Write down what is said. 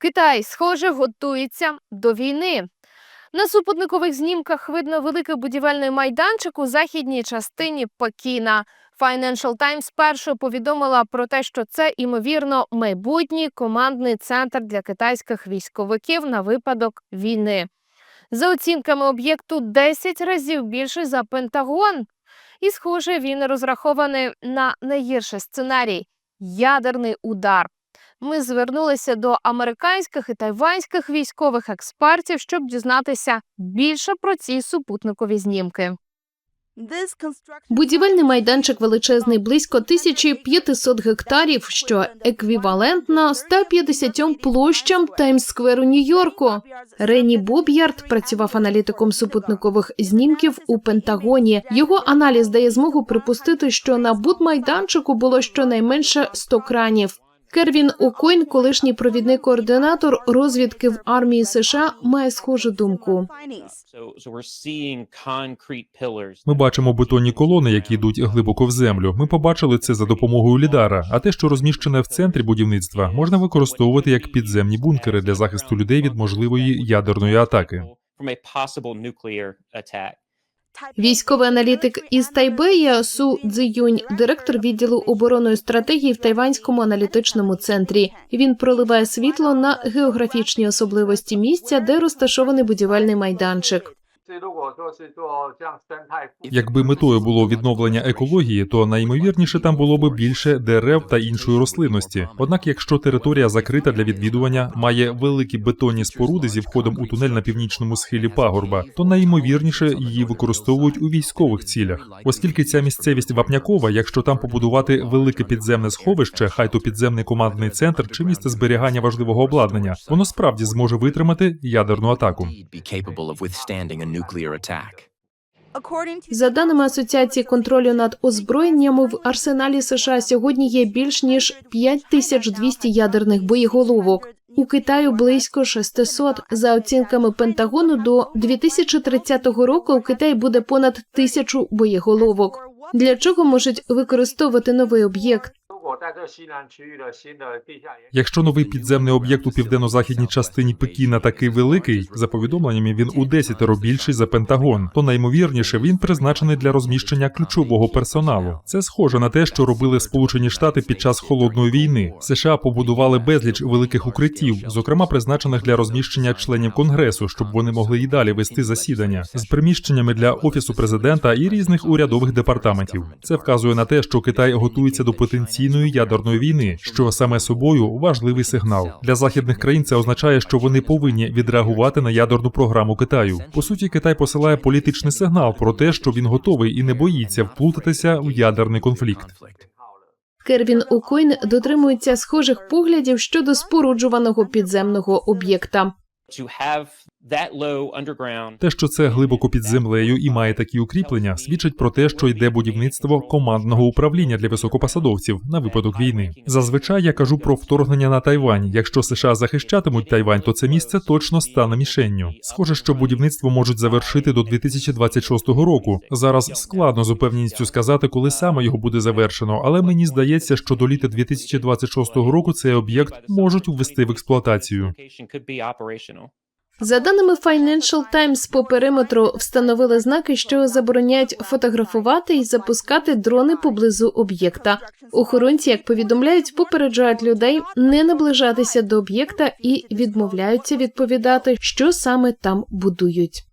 Китай, схоже, готується до війни. На супутникових знімках видно великий будівельний майданчик у західній частині Пекіна. Financial Times першою повідомила про те, що це імовірно майбутній командний центр для китайських військовиків на випадок війни. За оцінками об'єкту 10 разів більший за Пентагон. І, схоже, він розрахований на найгірший сценарій ядерний удар. Ми звернулися до американських і тайванських військових експертів, щоб дізнатися більше про ці супутникові знімки. Будівельний майданчик величезний близько 1500 гектарів, що еквівалентно 150 площам Таймс-скверу Нью-Йорку. Рені Боб'ярд працював аналітиком супутникових знімків у Пентагоні. Його аналіз дає змогу припустити, що на будмайданчику було щонайменше 100 кранів. Кервін Окойн, колишній провідний координатор розвідки в армії США, має схожу думку. Ми бачимо бетонні колони, які йдуть глибоко в землю. Ми побачили це за допомогою лідара. А те, що розміщене в центрі будівництва, можна використовувати як підземні бункери для захисту людей від можливої ядерної атаки. From a possible nuclear attack. Військовий аналітик із Тайбея Су Цзіюнь, директор відділу оборонної стратегії в Тайванському аналітичному центрі. Він проливає світло на географічні особливості місця, де розташований будівельний майданчик. Якби метою було відновлення екології, то наймовірніше там було би більше дерев та іншої рослинності. Однак, якщо територія закрита для відвідування, має великі бетонні споруди зі входом у тунель на північному схилі пагорба, то найімовірніше її використовують у військових цілях, оскільки ця місцевість вапнякова, якщо там побудувати велике підземне сховище, хай то підземний командний центр чи місце зберігання важливого обладнання, воно справді зможе витримати ядерну атаку. За даними Асоціації контролю над озброєннями, в арсеналі США сьогодні є більш ніж 5200 ядерних боєголовок. У Китаю близько 600. За оцінками Пентагону, до 2030 року у Китаї буде понад тисячу боєголовок. Для чого можуть використовувати новий об'єкт? Якщо новий підземний об'єкт у південно-західній частині Пекіна такий великий, за повідомленнями він у десятеро більший за Пентагон, то наймовірніше він призначений для розміщення ключового персоналу. Це схоже на те, що робили Сполучені Штати під час холодної війни. США побудували безліч великих укриттів, зокрема призначених для розміщення членів конгресу, щоб вони могли і далі вести засідання з приміщеннями для офісу президента і різних урядових департаментів. Це вказує на те, що Китай готується до потенційної ядерної війни, що саме собою важливий сигнал для західних країн. Це означає, що вони повинні відреагувати на ядерну програму Китаю. По суті, Китай посилає політичний сигнал про те, що він готовий і не боїться вплутатися в ядерний конфлікт. Кервін Окойн дотримується схожих поглядів щодо споруджуваного підземного об'єкта. Те, що це глибоко під землею і має такі укріплення, свідчить про те, що йде будівництво командного управління для високопосадовців на випадок війни. Зазвичай я кажу про вторгнення на Тайвань. Якщо США захищатимуть Тайвань, то це місце точно стане мішенню. Схоже, що будівництво можуть завершити до 2026 року. Зараз складно з упевненістю сказати, коли саме його буде завершено, але мені здається, що до літа 2026 року цей об'єкт можуть ввести в експлуатацію. За даними Financial Times, по периметру встановили знаки, що забороняють фотографувати і запускати дрони поблизу об'єкта. Охоронці, як повідомляють, попереджають людей не наближатися до об'єкта і відмовляються відповідати, що саме там будують.